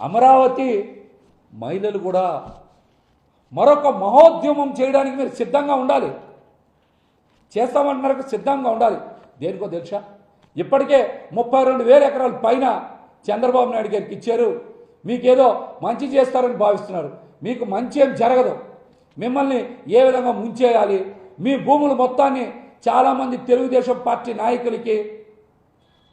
అమరావతి మహిళలు కూడా మరొక మహోద్యమం చేయడానికి మీరు సిద్ధంగా ఉండాలి. చేస్తామంటున్నారు సిద్ధంగా ఉండాలి. దేనికో తెలుసా ఇప్పటికే ముప్పై రెండు వేల ఎకరాల పైన చంద్రబాబు నాయుడు గారికి ఇచ్చారు. మీకేదో మంచి చేస్తారని భావిస్తున్నారు. మీకు మంచి ఏం జరగదు. మిమ్మల్ని ఏ విధంగా ముంచేయాలి? మీ భూములు మొత్తాన్ని చాలామంది తెలుగుదేశం పార్టీ నాయకులకి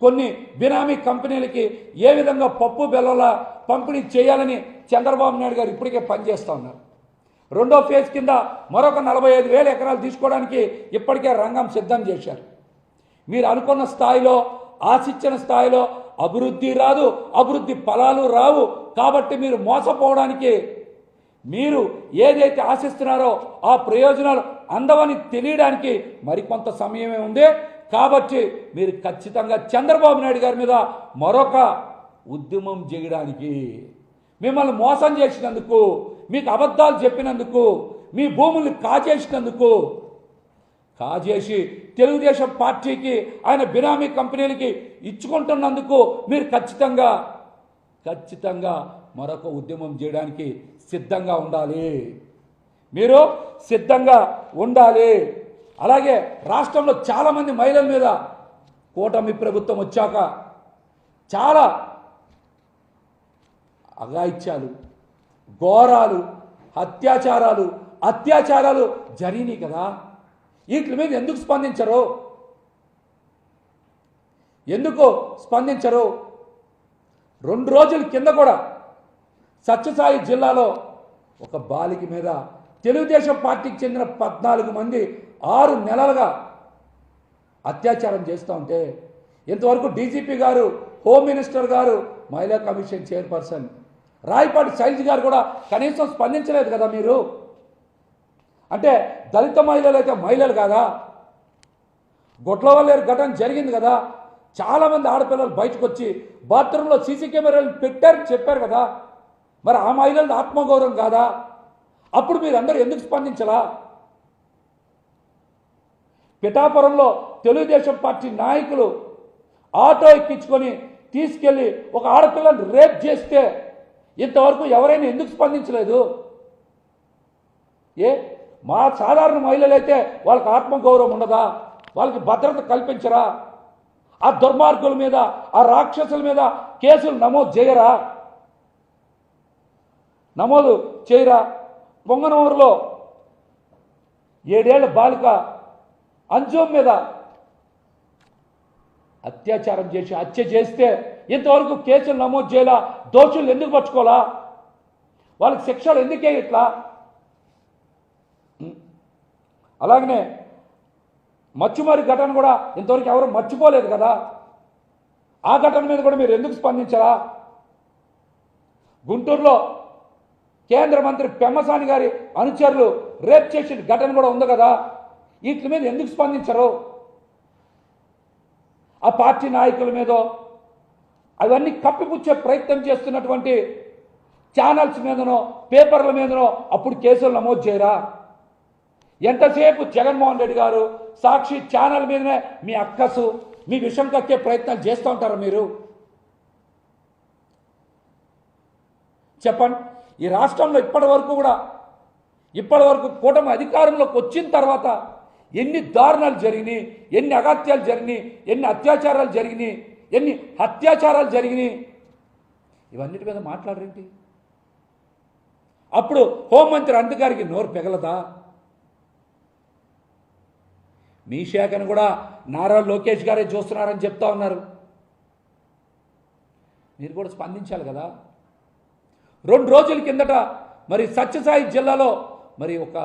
కొన్ని బినామీ కంపెనీలకి ఏ విధంగా పప్పు బెల్లల పంపిణీ చేయాలని చంద్రబాబు నాయుడు గారు ఇప్పటికే పనిచేస్తూ ఉన్నారు. రెండో ఫేజ్ కింద మరొక నలభై ఐదు వేల ఎకరాలు తీసుకోవడానికి ఇప్పటికే రంగం సిద్ధం చేశారు. మీరు అనుకున్న స్థాయిలో ఆశించిన స్థాయిలో అభివృద్ధి రాదు అభివృద్ధి ఫలాలు రావు. కాబట్టి మీరు మోసపోవడానికి మీరు ఏదైతే ఆశిస్తున్నారో ఆ ప్రయోజనాలు అందవని తెలియడానికి మరికొంత సమయమే ఉంది. కాబట్టి మీరు ఖచ్చితంగా చంద్రబాబు నాయుడు గారి మీద మరొక ఉద్యమం చేయడానికి మిమ్మల్ని మోసం చేసినందుకు మీకు అబద్ధాలు చెప్పినందుకు మీ భూముల్ని కాజేసినందుకు కాజేసి తెలుగుదేశం పార్టీకి ఆయన బినామీ కంపెనీలకి ఇచ్చుకుంటున్నందుకు మీరు ఖచ్చితంగా ఖచ్చితంగా మరొక ఉద్యమం చేయడానికి సిద్ధంగా ఉండాలి. మీరు సిద్ధంగా ఉండాలి. అలాగే రాష్ట్రంలో చాలామంది మహిళల మీద కూటమి ప్రభుత్వం వచ్చాక చాలా అగాయిత్యాలు ఘోరాలు అత్యాచారాలు అత్యాచారాలు జరిగినాయి కదా. వీటి మీద ఎందుకు స్పందించరు? ఎందుకు స్పందించరు? రెండు రోజుల కింద కూడా సత్యసాయి జిల్లాలో ఒక బాలిక మీద తెలుగుదేశం పార్టీకి చెందిన పద్నాలుగు మంది ఆరు నెలలుగా అత్యాచారం చేస్తూ ఉంటే ఇంతవరకు డీజీపీ గారు హోమ్ మినిస్టర్ గారు మహిళా కమిషన్ చైర్పర్సన్ రాయపాటి శైలజ గారు కూడా కనీసం స్పందించలేదు కదా మీరు? అంటే దళిత మహిళలు అయితే మహిళలు కాదా? గొట్లవల్లేరు ఘటన జరిగింది కదా. చాలామంది ఆడపిల్లలు బయటకు వచ్చి బాత్రూంలో సీసీ కెమెరాలు పెట్టారని చెప్పారు కదా. మరి ఆ మహిళల ఆత్మగౌరవం కాదా? అప్పుడు మీరందరూ ఎందుకు స్పందించలా? పిఠాపురంలో తెలుగుదేశం పార్టీ నాయకులు ఆటో ఎక్కించుకొని తీసుకెళ్ళి ఒక ఆడపిల్లని రేప్ చేస్తే ఇంతవరకు ఎవరైనా ఎందుకు స్పందించలేదు? ఏ? మా సాధారణ మహిళలైతే వాళ్ళకి ఆత్మగౌరవం ఉండదా? వాళ్ళకి భద్రత కల్పించరా? ఆ దుర్మార్గుల మీద ఆ రాక్షసుల మీద కేసులు నమోదు చేయరా? నమోదు చేయరా? పొంగనూరులో ఏడేళ్ళ బాలిక అంజోం మీద అత్యాచారం చేసి హత్య చేస్తే ఇంతవరకు కేసులు నమోదు చేయాలా? దోషులు ఎందుకు పట్టుకోవాలా వాళ్ళకి శిక్షలు ఎందుకే ఇట్లా? అలాగనే మచ్చుమారి ఘటన కూడా ఇంతవరకు ఎవరు మర్చిపోలేదు కదా? ఆ ఘటన మీద కూడా మీరు ఎందుకు స్పందించరా? గుంటూరులో కేంద్ర మంత్రి పెమ్మసాని గారి అనుచరులు రేప్ చేసిన ఘటన కూడా ఉంది కదా. వీటి మీద ఎందుకు స్పందించరు? ఆ పార్టీ నాయకుల మీదో అవన్నీ కప్పిపుచ్చే ప్రయత్నం చేస్తున్నటువంటి ఛానల్స్ మీదనో పేపర్ల మీదనో అప్పుడు కేసులు నమోదు చేయరా? ఎంతసేపు జగన్మోహన్ రెడ్డి గారు సాక్షి ఛానల్ మీదనే మీ అక్కసు మీ విషం కక్కే ప్రయత్నాలు చేస్తూ ఉంటారు మీరు? చెప్పండి. ఈ రాష్ట్రంలో ఇప్పటి వరకు కూడా ఇప్పటి వరకు కూటమి అధికారంలోకి వచ్చిన తర్వాత ఎన్ని దారుణాలు జరిగినాయి ఎన్ని అగత్యాలు జరిగినాయి ఎన్ని అత్యాచారాలు జరిగినాయి ఎన్ని అత్యాచారాలు జరిగినాయి. ఇవన్నిటి మీద మాట్లాడరేంటి? అప్పుడు హోంమంత్రి అంతగారికి నోరు పెగలదా? మీ శాఖను కూడా నారా లోకేష్ గారే చూస్తున్నారని చెప్తా ఉన్నారు. మీరు కూడా స్పందించాలి కదా? రెండు రోజుల కిందట మరి సత్యసాయి జిల్లాలో మరి ఒక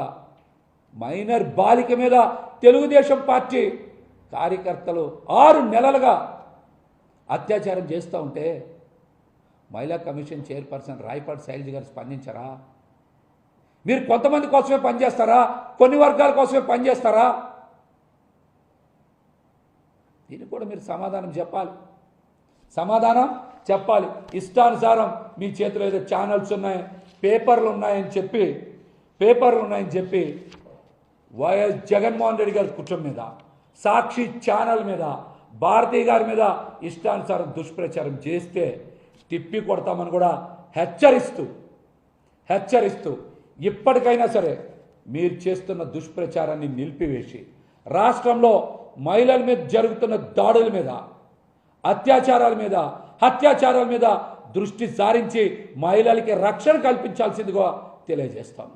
మైనర్ బాలిక మీద తెలుగుదేశం పార్టీ కార్యకర్తలు ఆరు నెలలుగా అత్యాచారం చేస్తూ ఉంటే మహిళా కమిషన్ చైర్పర్సన్ రాయపాటి శైలజ గారు స్పందించరా? మీరు కొంతమంది కోసమే పనిచేస్తారా? కొన్ని వర్గాల కోసమే పనిచేస్తారా? దీనికి కూడా మీరు సమాధానం చెప్పాలి. సమాధానం? చెప్పాలి. ఇష్టానుసారం మీ చేతిలో ఏదో ఛానల్స్ ఉన్నాయి పేపర్లు ఉన్నాయని చెప్పి పేపర్లు ఉన్నాయని చెప్పి వైఎస్ జగన్మోహన్ రెడ్డి గారి కుటుంబం మీద సాక్షి ఛానల్ మీద భారతీ గారి మీద ఇష్టానుసారం దుష్ప్రచారం చేస్తే తిప్పి కొడతామని కూడా హెచ్చరిస్తూ హెచ్చరిస్తూ ఇప్పటికైనా సరే మీరు చేస్తున్న దుష్ప్రచారాన్ని నిలిపివేసి రాష్ట్రంలో మహిళల మీద జరుగుతున్న దాడుల మీద అత్యాచారాల మీద హత్యాచారాల మీద దృష్టి సారించి మహిళలకి రక్షణ కల్పించాల్సిందిగా తెలియజేస్తాను